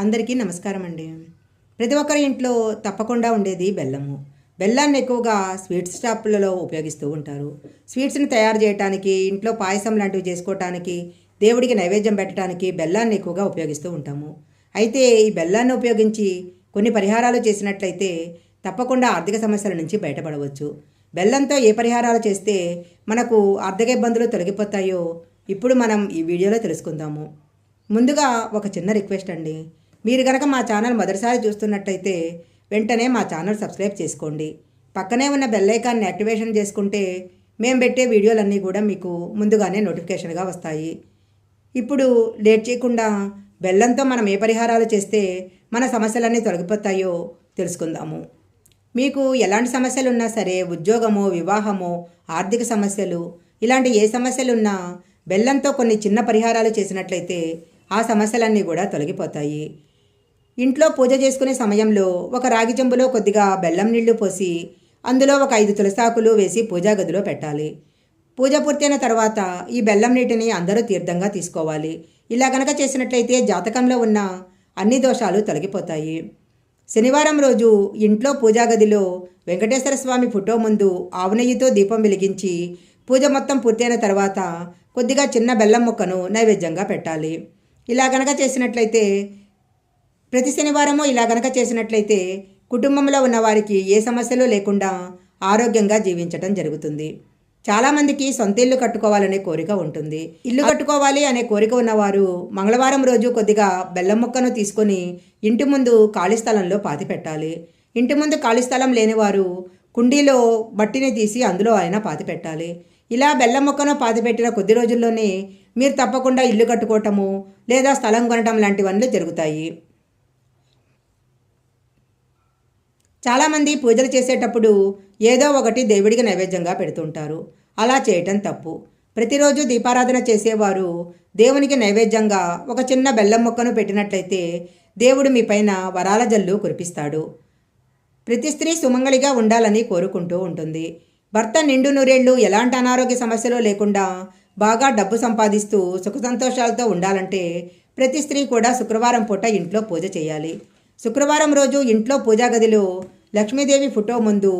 అందరికీ నమస్కారం అండి ప్రతి ఒక్కరి ఇంట్లో తప్పకుండా ఉండేది బెల్లము. బెల్లాన్ని ఎక్కువగా స్వీట్స్ షాపులలో ఉపయోగిస్తూ ఉంటారు. స్వీట్స్ని తయారు చేయడానికి ఇంట్లో పాయసం లాంటివి చేసుకోవటానికి దేవుడికి నైవేద్యం పెట్టడానికి బెల్లాన్ని ఎక్కువగా ఉపయోగిస్తూ ఉంటాము. అయితే ఈ బెల్లాన్ని ఉపయోగించి కొన్ని పరిహారాలు చేసినట్లయితే తప్పకుండా ఆర్థిక సమస్యల నుంచి బయటపడవచ్చు. బెల్లంతో ఏ పరిహారాలు చేస్తే మనకు ఆర్థిక ఇబ్బందులు తొలగిపోతాయో ఇప్పుడు మనం ఈ వీడియోలో తెలుసుకుందాము. ముందుగా ఒక చిన్న రిక్వెస్ట్ అండి. మీరు గనక మా ఛానల్ మొదటిసారి చూస్తున్నట్టయితే వెంటనే మా ఛానల్ సబ్స్క్రైబ్ చేసుకోండి. పక్కనే ఉన్న బెల్లైకాన్ని యాక్టివేషన్ చేసుకుంటే మేము పెట్టే వీడియోలన్నీ కూడా మీకు ముందుగానే నోటిఫికేషన్గా వస్తాయి. ఇప్పుడు లేట్ చేయకుండా బెల్లంతో మనం ఏ పరిహారాలు చేస్తే మన సమస్యలన్నీ తొలగిపోతాయో తెలుసుకుందాము. మీకు ఎలాంటి సమస్యలు ఉన్నా సరే ఉద్యోగమో వివాహమో ఆర్థిక సమస్యలు ఇలాంటి ఏ సమస్యలున్నా బెల్లంతో కొన్ని చిన్న పరిహారాలు చేసినట్లయితే ఆ సమస్యలన్నీ కూడా తొలగిపోతాయి. ఇంట్లో పూజ చేసుకునే సమయంలో ఒక రాగి చెంబులో కొద్దిగా బెల్లం నీళ్ళు పోసి అందులో ఒక ఐదు తులసాకులు వేసి పూజా గదిలో పెట్టాలి. పూజ పూర్తయిన తర్వాత ఈ బెల్లం నీటిని అందరూ తీర్థంగా తీసుకోవాలి. ఇలా గనక చేసినట్లయితే జాతకంలో ఉన్న అన్ని దోషాలు తొలగిపోతాయి. శనివారం రోజు ఇంట్లో పూజా గదిలో వెంకటేశ్వర స్వామి ఫోటో ముందు ఆవునెయ్యితో దీపం వెలిగించి పూజ మొత్తం పూర్తయిన తర్వాత కొద్దిగా చిన్న బెల్లం ముక్కను నైవేద్యంగా పెట్టాలి. ఇలా గనక చేసినట్లయితే ప్రతి శనివారము ఇలా గనక చేసినట్లయితే కుటుంబంలో ఉన్న వారికి ఏ సమస్యలు లేకుండా ఆరోగ్యంగా జీవించటం జరుగుతుంది. చాలామందికి సొంత ఇల్లు కట్టుకోవాలనే కోరిక ఉంటుంది. ఇల్లు కట్టుకోవాలి అనే కోరిక ఉన్నవారు మంగళవారం రోజు కొద్దిగా బెల్లం ముక్కను తీసుకొని ఇంటి ముందు ఖాళీ స్థలంలో పాతి పెట్టాలి. ఇంటి ముందు ఖాళీ స్థలం లేనివారు కుండీలో మట్టిని తీసి అందులో అయినా పాతి పెట్టాలి. ఇలా బెల్లం మొక్కను పాతిపెట్టిన కొద్ది రోజుల్లోనే మీరు తప్పకుండా ఇల్లు కట్టుకోవటము లేదా స్థలం కొనటం లాంటివన్నీ జరుగుతాయి. చాలామంది పూజలు చేసేటప్పుడు ఏదో ఒకటి దేవుడికి నైవేద్యంగా పెడుతుంటారు. అలా చేయటం తప్పు. ప్రతిరోజు దీపారాధన చేసేవారు దేవునికి నైవేద్యంగా ఒక చిన్న బెల్లం మొక్కను పెట్టినట్లయితే దేవుడు మీ పైన వరాల జల్లు కురిపిస్తాడు. ప్రతి స్త్రీ సుమంగళిగా ఉండాలని కోరుకుంటూ ఉంటుంది. భర్త నిండు నూరేళ్ళు ఎలాంటి అనారోగ్య సమస్యలు లేకుండా బాగా డబ్బు సంపాదిస్తూ సుఖ సంతోషాలతో ఉండాలంటే ప్రతి స్త్రీ కూడా శుక్రవారం పూట ఇంట్లో పూజ చేయాలి. శుక్రవారం రోజు ఇంట్లో పూజా గదిలో లక్ష్మీదేవి ఫోటో ముందు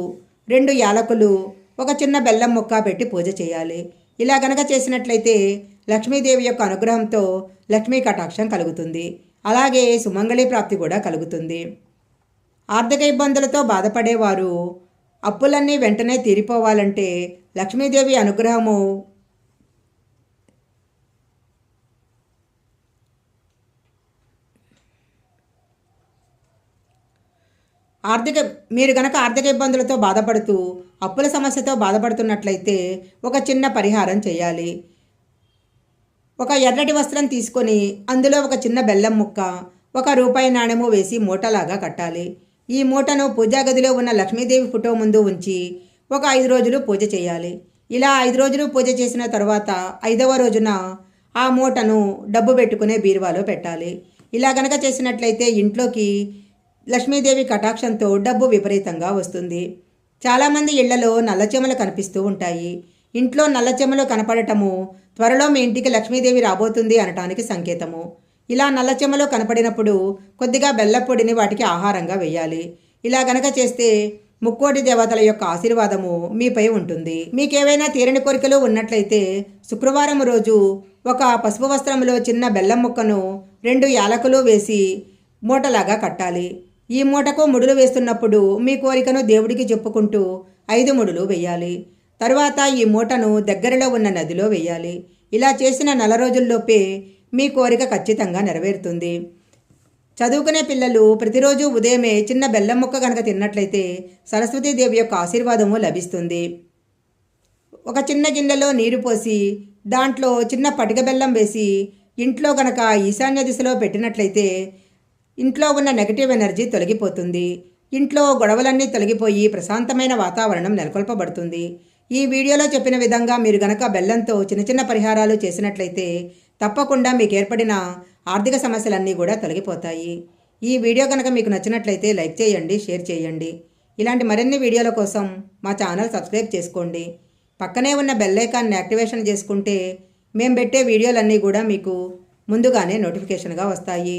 రెండు యాలకులు ఒక చిన్న బెల్లం ముక్క పెట్టి పూజ చేయాలి. ఇలా గనక చేసినట్లయితే లక్ష్మీదేవి యొక్క అనుగ్రహంతో లక్ష్మీ కటాక్షం కలుగుతుంది. అలాగే సుమంగళి ప్రాప్తి కూడా కలుగుతుంది. ఆర్థిక ఇబ్బందులతో బాధపడేవారు అప్పులన్నీ వెంటనే తీరిపోవాలంటే లక్ష్మీదేవి అనుగ్రహము ఆర్థిక మీరు గనక ఆర్థిక ఇబ్బందులతో బాధపడుతూ అప్పుల సమస్యతో బాధపడుతున్నట్లయితే ఒక చిన్న పరిహారం చేయాలి. ఒక ఎర్రటి వస్త్రం తీసుకొని అందులో ఒక చిన్న బెల్లం ముక్క ఒక రూపాయి నాణెము వేసి మూటలాగా కట్టాలి. ఈ మూటను పూజా గదిలో ఉన్న లక్ష్మీదేవి ఫోటో ముందు ఉంచి ఒక ఐదు రోజులు పూజ చేయాలి. ఇలా ఐదు రోజులు పూజ చేసిన తర్వాత ఐదవ రోజున ఆ మూటను డబ్బు పెట్టుకునే బీరువాలో పెట్టాలి. ఇలా గనక చేసినట్లయితే ఇంట్లోకి లక్ష్మీదేవి కటాక్షంతో డబ్బు విపరీతంగా వస్తుంది. చాలామంది ఇళ్ళలో నల్లచెమలు కనిపిస్తూ ఉంటాయి. ఇంట్లో నల్లచెమలు కనపడటము త్వరలో మీ ఇంటికి లక్ష్మీదేవి రాబోతుంది అనటానికి సంకేతము. ఇలా నల్లచెమలు కనపడినప్పుడు కొద్దిగా బెల్లపొడిని వాటికి ఆహారంగా వేయాలి. ఇలా గనక చేస్తే ముక్కోటి దేవతల యొక్క ఆశీర్వాదము మీపై ఉంటుంది. మీకేవైనా తీరని కోరికలు ఉన్నట్లయితే శుక్రవారం రోజు ఒక పసుపు వస్త్రంలో చిన్న బెల్లం ముక్కను రెండు యాలకులు వేసి మూటలాగా కట్టాలి. ఈ మూటకు ముడులు వేస్తున్నప్పుడు మీ కోరికను దేవుడికి చెప్పుకుంటూ ఐదు ముడులు వేయాలి. తరువాత ఈ మూటను దగ్గరలో ఉన్న నదిలో వేయాలి. ఇలా చేసిన నెల రోజుల్లోపే మీ కోరిక ఖచ్చితంగా నెరవేరుతుంది. చదువుకునే పిల్లలు ప్రతిరోజు ఉదయమే చిన్న బెల్లం ముక్క కనుక తిన్నట్లయితే సరస్వతీదేవి యొక్క ఆశీర్వాదము లభిస్తుంది. ఒక చిన్న గిన్నెలో నీరు పోసి దాంట్లో చిన్న పటిక బెల్లం వేసి ఇంట్లో గనక ఈశాన్య దిశలో పెట్టినట్లయితే ఇంట్లో ఉన్న నెగటివ్ ఎనర్జీ తొలగిపోతుంది. ఇంట్లో గొడవలన్నీ తొలగిపోయి ప్రశాంతమైన వాతావరణం నెలకొల్పబడుతుంది. ఈ వీడియోలో చెప్పిన విధంగా మీరు గనక బెల్లంతో చిన్న చిన్న పరిహారాలు చేసినట్లయితే తప్పకుండా మీకు ఏర్పడిన ఆర్థిక సమస్యలన్నీ కూడా తొలగిపోతాయి. ఈ వీడియో కనుక మీకు నచ్చినట్లయితే లైక్ చేయండి షేర్ చేయండి. ఇలాంటి మరిన్ని వీడియోల కోసం మా ఛానల్ సబ్స్క్రైబ్ చేసుకోండి. పక్కనే ఉన్న బెల్ ఐకాన్ని యాక్టివేషన్ చేసుకుంటే మేము పెట్టే వీడియోలన్నీ కూడా మీకు ముందుగానే నోటిఫికేషన్గా వస్తాయి.